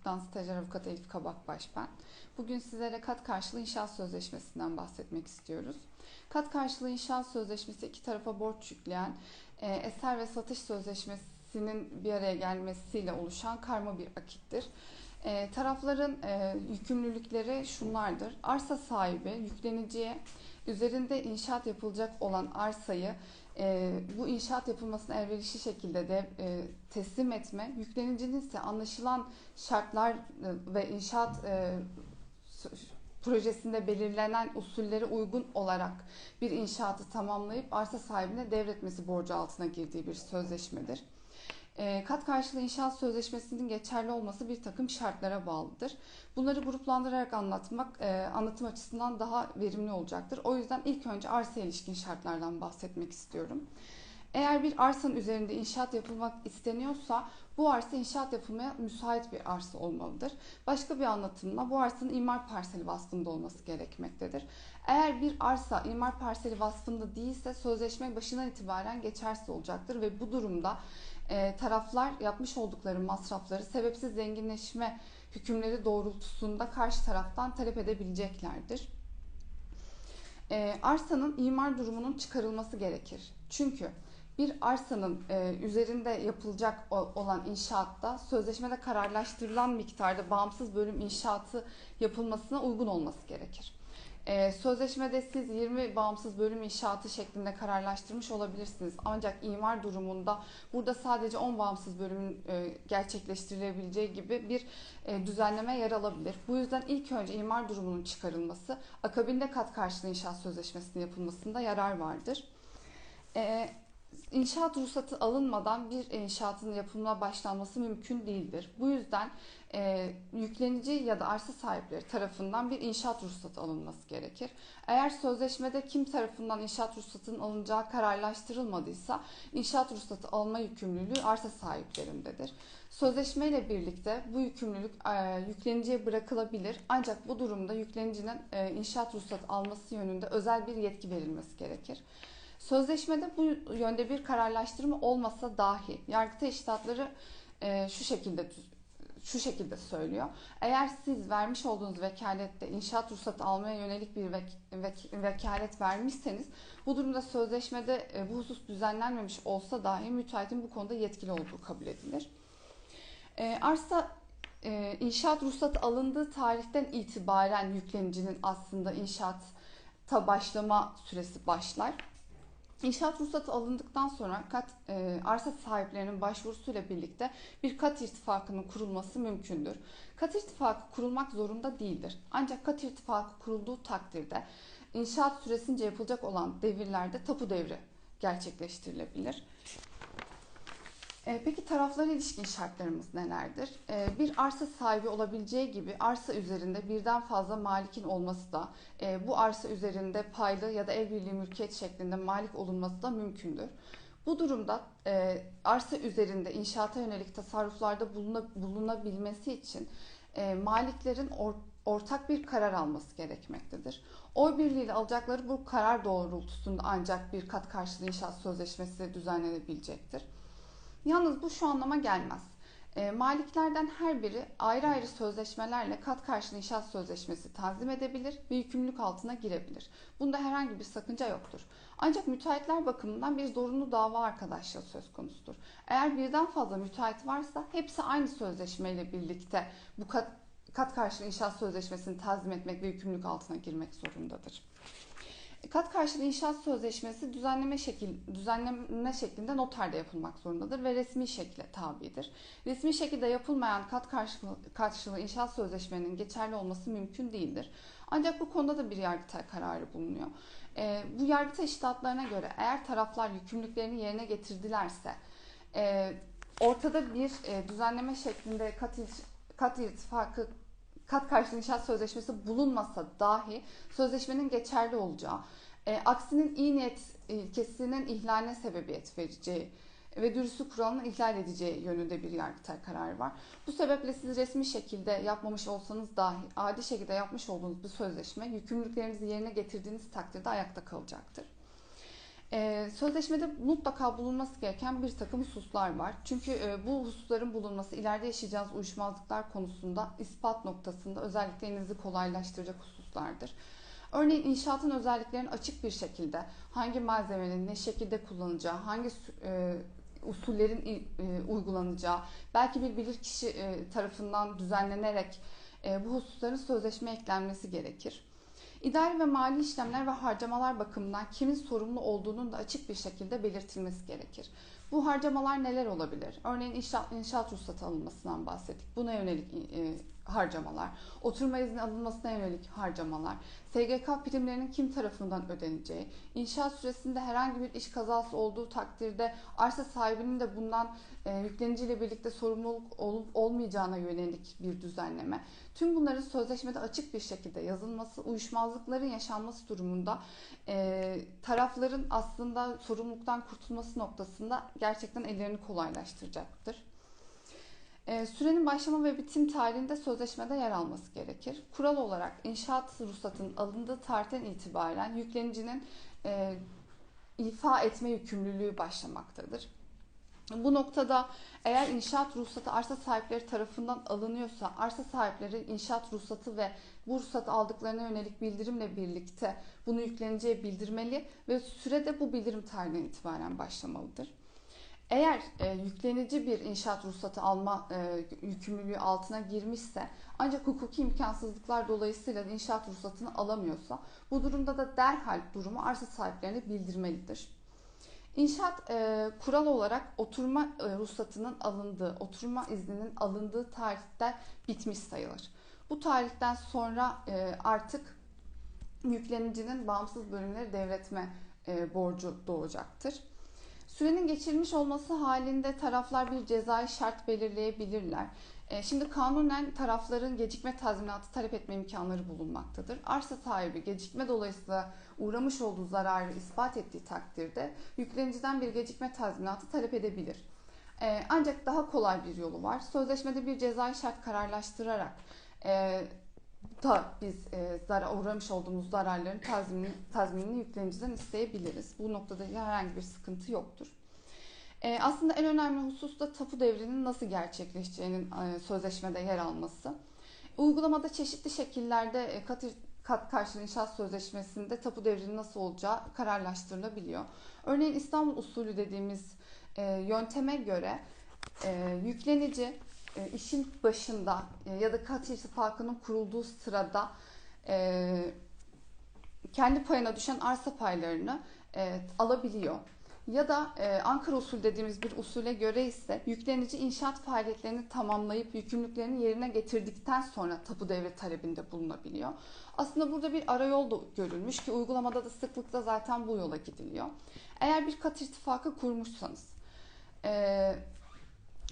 Hukuk'tan stajyer avukat Elif Kabakbaş ben. Bugün sizlere kat karşılığı inşaat sözleşmesinden bahsetmek istiyoruz. Kat karşılığı inşaat sözleşmesi iki tarafa borç yükleyen e, eser ve satış sözleşmesinin bir araya gelmesiyle oluşan karma bir akittir. E, tarafların e, yükümlülükleri şunlardır. Arsa sahibi yükleniciye üzerinde inşaat yapılacak olan arsayı e, bu inşaat yapılmasına elverişli şekilde de e, teslim etme, yüklenicinin ise anlaşılan şartlar e, ve inşaat e, projesinde belirlenen usullere uygun olarak bir inşaatı tamamlayıp arsa sahibine devretmesi borcu altına girdiği bir sözleşmedir. E, kat karşılığı inşaat sözleşmesinin geçerli olması bir takım şartlara bağlıdır. Bunları gruplandırarak anlatmak e, anlatım açısından daha verimli olacaktır. O yüzden ilk önce arsa ilişkin şartlardan bahsetmek istiyorum. Eğer bir arsanın üzerinde inşaat yapılmak isteniyorsa bu arsa inşaat yapılmaya müsait bir arsa olmalıdır. Başka bir anlatımla bu arsanın imar parseli vasfında olması gerekmektedir. Eğer bir arsa imar parseli vasfında değilse sözleşme başından itibaren geçersiz olacaktır ve bu durumda e, taraflar yapmış oldukları masrafları sebepsiz zenginleşme hükümleri doğrultusunda karşı taraftan talep edebileceklerdir. E, arsanın imar durumunun çıkarılması gerekir. Çünkü bir arsanın e, üzerinde yapılacak olan inşaatta sözleşmede kararlaştırılan miktarda bağımsız bölüm inşaatı yapılmasına uygun olması gerekir. E, sözleşmede siz 20 bağımsız bölüm inşaatı şeklinde kararlaştırmış olabilirsiniz. Ancak imar durumunda burada sadece 10 bağımsız bölümün e, gerçekleştirilebileceği gibi bir e, düzenleme yer alabilir. Bu yüzden ilk önce imar durumunun çıkarılması, akabinde kat karşılığı inşaat sözleşmesinin yapılmasında yarar vardır. E, İnşaat ruhsatı alınmadan bir inşaatın yapımına başlanması mümkün değildir. Bu yüzden e, yüklenici ya da arsa sahipleri tarafından bir inşaat ruhsatı alınması gerekir. Eğer sözleşmede kim tarafından inşaat ruhsatının alınacağı kararlaştırılmadıysa inşaat ruhsatı alma yükümlülüğü arsa sahiplerindedir. Sözleşme ile birlikte bu yükümlülük e, yükleniciye bırakılabilir ancak bu durumda yüklenicinin e, inşaat ruhsatı alması yönünde özel bir yetki verilmesi gerekir. Sözleşmede bu yönde bir kararlaştırma olmasa dahi Yargıtay iştahatları e, şu şekilde şu şekilde söylüyor. Eğer siz vermiş olduğunuz vekalette inşaat ruhsatı almaya yönelik bir vek, vek, vekalet vermişseniz bu durumda sözleşmede e, bu husus düzenlenmemiş olsa dahi müteahhitin bu konuda yetkili olduğu kabul edilir. E, arsa e, inşaat ruhsatı alındığı tarihten itibaren yüklenicinin aslında inşaatta başlama süresi başlar. İnşaat ruhsatı alındıktan sonra kat e, arsa sahiplerinin başvurusuyla birlikte bir kat irtifakının kurulması mümkündür. Kat irtifakı kurulmak zorunda değildir. Ancak kat irtifakı kurulduğu takdirde inşaat süresince yapılacak olan devirlerde tapu devri gerçekleştirilebilir. E, peki taraflara ilişkin şartlarımız nelerdir? E, bir arsa sahibi olabileceği gibi arsa üzerinde birden fazla malikin olması da e, bu arsa üzerinde paylı ya da ev birliği mülkiyet şeklinde malik olunması da mümkündür. Bu durumda arsa üzerinde inşaata yönelik tasarruflarda bulunabilmesi için maliklerin ortak bir karar alması gerekmektedir. Oy birliğiyle alacakları bu karar doğrultusunda ancak bir kat karşılığı inşaat sözleşmesi düzenlenebilecektir. Yalnız bu şu anlama gelmez. E, maliklerden her biri ayrı ayrı sözleşmelerle kat karşılığı inşaat sözleşmesi tanzim edebilir ve yükümlülük altına girebilir. Bunda herhangi bir sakınca yoktur. Ancak müteahhitler bakımından bir zorunlu dava arkadaşlığı söz konusudur. Eğer birden fazla müteahhit varsa hepsi aynı sözleşmeyle birlikte bu kat, kat karşılığı inşaat sözleşmesini tanzim etmek ve yükümlülük altına girmek zorundadır. Kat karşılığı inşaat sözleşmesi düzenleme şekil düzenleme şeklinde noterde yapılmak zorundadır ve resmi şekle tabidir. Resmi şekilde yapılmayan kat karşılığı, karşılığı inşaat sözleşmenin geçerli olması mümkün değildir. Ancak bu konuda da bir yargıtay kararı bulunuyor. E, bu yargıtay iştahatlarına göre eğer taraflar yükümlülüklerini yerine getirdilerse e, ortada bir e, düzenleme şeklinde kat, kat irtifakı kat karşılığı inşaat sözleşmesi bulunmasa dahi sözleşmenin geçerli olacağı, e, aksinin iyi niyet ilkesinin ihlaline sebebiyet vereceği ve dürüstlük kuralını ihlal edeceği yönünde bir yargıtay kararı var. Bu sebeple siz resmi şekilde yapmamış olsanız dahi adi şekilde yapmış olduğunuz bu sözleşme yükümlülüklerinizi yerine getirdiğiniz takdirde ayakta kalacaktır. Ee, sözleşmede mutlaka bulunması gereken bir takım hususlar var. Çünkü e, bu hususların bulunması ileride yaşayacağınız uyuşmazlıklar konusunda ispat noktasında özellikle elinizi kolaylaştıracak hususlardır. Örneğin inşaatın özelliklerini açık bir şekilde hangi malzemenin ne şekilde kullanacağı, hangi e, usullerin e, uygulanacağı, belki bir bilirkişi e, tarafından düzenlenerek e, bu hususların sözleşme eklenmesi gerekir. İdari ve mali işlemler ve harcamalar bakımından kimin sorumlu olduğunun da açık bir şekilde belirtilmesi gerekir. Bu harcamalar neler olabilir? Örneğin inşaat, inşaat ruhsatı alınmasından bahsettik. Buna yönelik e, harcamalar, oturma izni alınmasına yönelik harcamalar, SGK primlerinin kim tarafından ödeneceği, inşaat süresinde herhangi bir iş kazası olduğu takdirde arsa sahibinin de bundan e, yükleniciyle birlikte sorumluluk olup olmayacağına yönelik bir düzenleme. Tüm bunların sözleşmede açık bir şekilde yazılması, uyuşmazlıkların yaşanması durumunda e, tarafların aslında sorumluluktan kurtulması noktasında gerçekten ellerini kolaylaştıracaktır. E, sürenin başlama ve bitim tarihinde sözleşmede yer alması gerekir. Kural olarak inşaat ruhsatının alındığı tarihten itibaren yüklenicinin e, ifa etme yükümlülüğü başlamaktadır. Bu noktada eğer inşaat ruhsatı arsa sahipleri tarafından alınıyorsa arsa sahipleri inşaat ruhsatı ve bu ruhsatı aldıklarına yönelik bildirimle birlikte bunu yükleniciye bildirmeli ve sürede bu bildirim tarihinden itibaren başlamalıdır. Eğer e, yüklenici bir inşaat ruhsatı alma e, yükümlülüğü altına girmişse ancak hukuki imkansızlıklar dolayısıyla inşaat ruhsatını alamıyorsa bu durumda da derhal durumu arsa sahiplerine bildirmelidir. İnşaat e, kural olarak oturma e, ruhsatının alındığı, oturma izninin alındığı tarihte bitmiş sayılır. Bu tarihten sonra e, artık yüklenicinin bağımsız bölümleri devretme e, borcu doğacaktır. Sürenin geçirilmiş olması halinde taraflar bir cezai şart belirleyebilirler. E, şimdi kanunen tarafların gecikme tazminatı talep etme imkanları bulunmaktadır. Arsa sahibi gecikme dolayısıyla uğramış olduğu zararı ispat ettiği takdirde yükleniciden bir gecikme tazminatı talep edebilir. E, ancak daha kolay bir yolu var. Sözleşmede bir cezai şart kararlaştırarak e, da biz zarar uğramış olduğumuz zararların tazminini, tazminini yükleniciden isteyebiliriz. Bu noktada herhangi bir sıkıntı yoktur. E, aslında en önemli husus da tapu devrinin nasıl gerçekleşeceğinin e, sözleşmede yer alması. Uygulamada çeşitli şekillerde e, kat, kat karşılığı inşaat sözleşmesinde tapu devrinin nasıl olacağı kararlaştırılabiliyor. Örneğin İstanbul usulü dediğimiz e, yönteme göre e, yüklenici e, işin başında e, ya da kat irtifakının kurulduğu sırada e, kendi payına düşen arsa paylarını e, alabiliyor. Ya da e, Ankara usul dediğimiz bir usule göre ise yüklenici inşaat faaliyetlerini tamamlayıp yükümlülüklerini yerine getirdikten sonra tapu devri talebinde bulunabiliyor. Aslında burada bir arayol da görülmüş ki uygulamada da sıklıkla zaten bu yola gidiliyor. Eğer bir kat irtifakı kurmuşsanız e,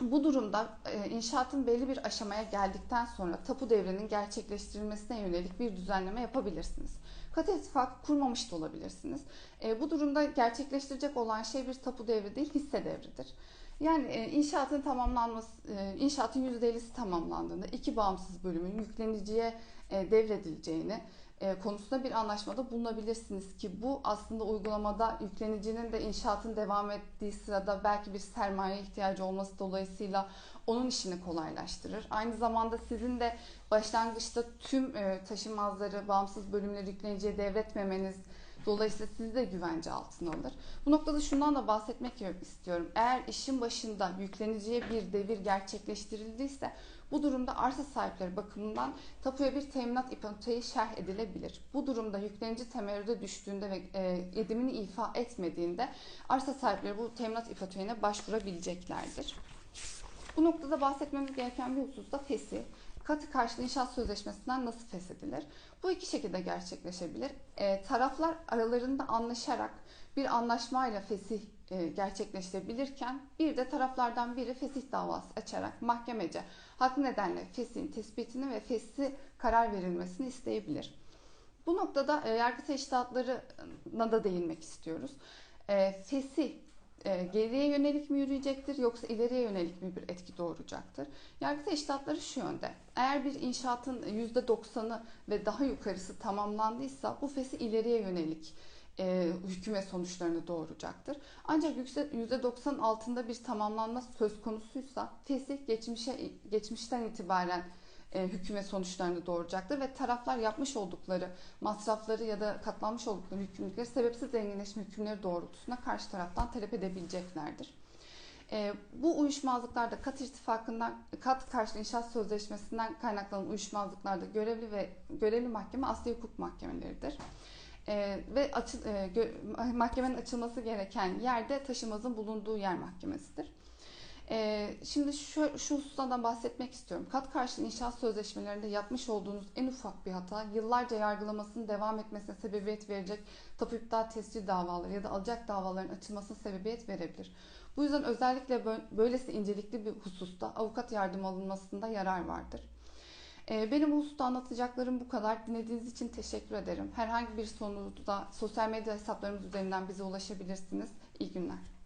bu durumda e, inşaatın belli bir aşamaya geldikten sonra tapu devrinin gerçekleştirilmesine yönelik bir düzenleme yapabilirsiniz. Kat ittifakı kurmamış da olabilirsiniz. E, bu durumda gerçekleştirecek olan şey bir tapu devri değil, hisse devridir. Yani e, inşaatın tamamlanması, inşaatın %50'si tamamlandığında iki bağımsız bölümün yükleniciye devredileceğini konusunda bir anlaşmada bulunabilirsiniz ki bu aslında uygulamada yüklenicinin de inşaatın devam ettiği sırada belki bir sermaye ihtiyacı olması dolayısıyla onun işini kolaylaştırır. Aynı zamanda sizin de başlangıçta tüm e, taşınmazları, bağımsız bölümleri yükleniciye devretmemeniz dolayısıyla sizi de güvence altına alır. Bu noktada şundan da bahsetmek istiyorum. Eğer işin başında yükleniciye bir devir gerçekleştirildiyse bu durumda arsa sahipleri bakımından tapuya bir teminat ipoteği şerh edilebilir. Bu durumda yüklenici temerrüde düştüğünde ve e, edimini ifa etmediğinde arsa sahipleri bu teminat ipoteğine başvurabileceklerdir. Bu noktada bahsetmemiz gereken bir husus da fesih. Katı karşılığı inşaat sözleşmesinden nasıl feshedilir? Bu iki şekilde gerçekleşebilir. E, taraflar aralarında anlaşarak bir anlaşmayla fesih gerçekleştirebilirken bir de taraflardan biri fesih davası açarak mahkemece haklı nedenle fesihin tespitini ve fesih karar verilmesini isteyebilir. Bu noktada e, yargı teşkilatlarına da değinmek istiyoruz. E, fesih e, geriye yönelik mi yürüyecektir yoksa ileriye yönelik mi bir etki doğuracaktır? Yargı teşkilatları şu yönde. Eğer bir inşaatın %90'ı ve daha yukarısı tamamlandıysa bu fesih ileriye yönelik e, hüküm ve sonuçlarını doğuracaktır. Ancak yüksek %90 altında bir tamamlanma söz konusuysa fesih geçmişe geçmişten itibaren e, hüküm ve sonuçlarını doğuracaktır ve taraflar yapmış oldukları masrafları ya da katlanmış oldukları yükümlülükleri sebepsiz zenginleşme hükümleri doğrultusunda karşı taraftan talep edebileceklerdir. E, bu uyuşmazlıklarda kat irtifakından, kat karşılığı inşaat sözleşmesinden kaynaklanan uyuşmazlıklarda görevli ve görevli mahkeme asli hukuk mahkemeleridir. E, ve açı, e, gö, mahkemenin açılması gereken yerde taşımazın bulunduğu yer mahkemesidir. E, şimdi şu, şu husustan bahsetmek istiyorum. Kat karşılığı inşaat sözleşmelerinde yapmış olduğunuz en ufak bir hata yıllarca yargılamasının devam etmesine sebebiyet verecek tapu iptal tescil davaları ya da alacak davaların açılmasına sebebiyet verebilir. Bu yüzden özellikle böylesi incelikli bir hususta avukat yardım alınmasında yarar vardır. Ee, benim bu hususta anlatacaklarım bu kadar. Dinlediğiniz için teşekkür ederim. Herhangi bir soruda sosyal medya hesaplarımız üzerinden bize ulaşabilirsiniz. İyi günler.